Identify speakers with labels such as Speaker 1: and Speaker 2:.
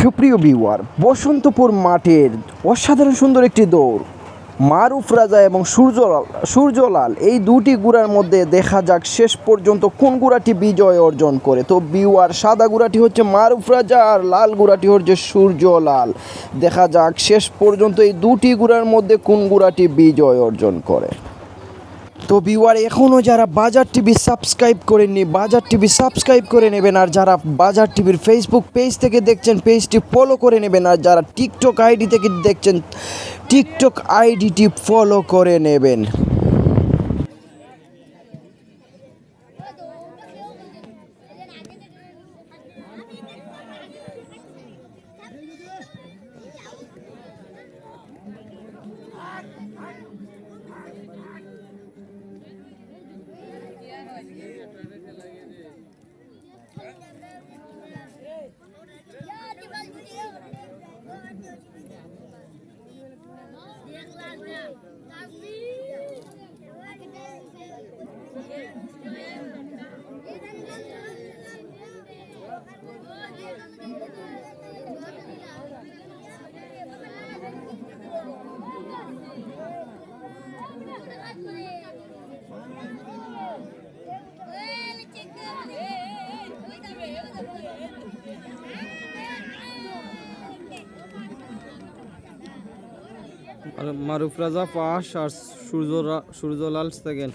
Speaker 1: সুপ্রিয় বিওয়ার বসন্তপুর মাঠের অসাধারণ সুন্দর একটি দৌড়। মারুফ রাজা এবং সূর্যলাল সূর্যলাল এই দুটি গুড়ার মধ্যে দেখা যাক শেষ পর্যন্ত কোন গুড়াটি বিজয় অর্জন করে। তো বিওয়ার সাদা গুড়াটি হচ্ছে মারুফ রাজা আর লাল গুড়াটি হচ্ছে সূর্যলাল। দেখা যাক শেষ পর্যন্ত এই দুটি গুড়ার মধ্যে কোন গুড়াটি বিজয় অর্জন করে। তো বিওয়ার এখনও যারা বাজার টিভি সাবস্ক্রাইব করেননি, বাজার টিভি সাবস্ক্রাইব করে নেবেন। আর যারা বাজার টিভির ফেসবুক পেজ থেকে দেখছেন পেজটি ফলো করে নেবেন। আর যারা টিকটক আইডি থেকে দেখছেন টিকটক আইডিটি ফলো করে নেবেন।
Speaker 2: আর মারুফ রাজা পাশ আর সূর্য সূর্যলাল সেকেন্ড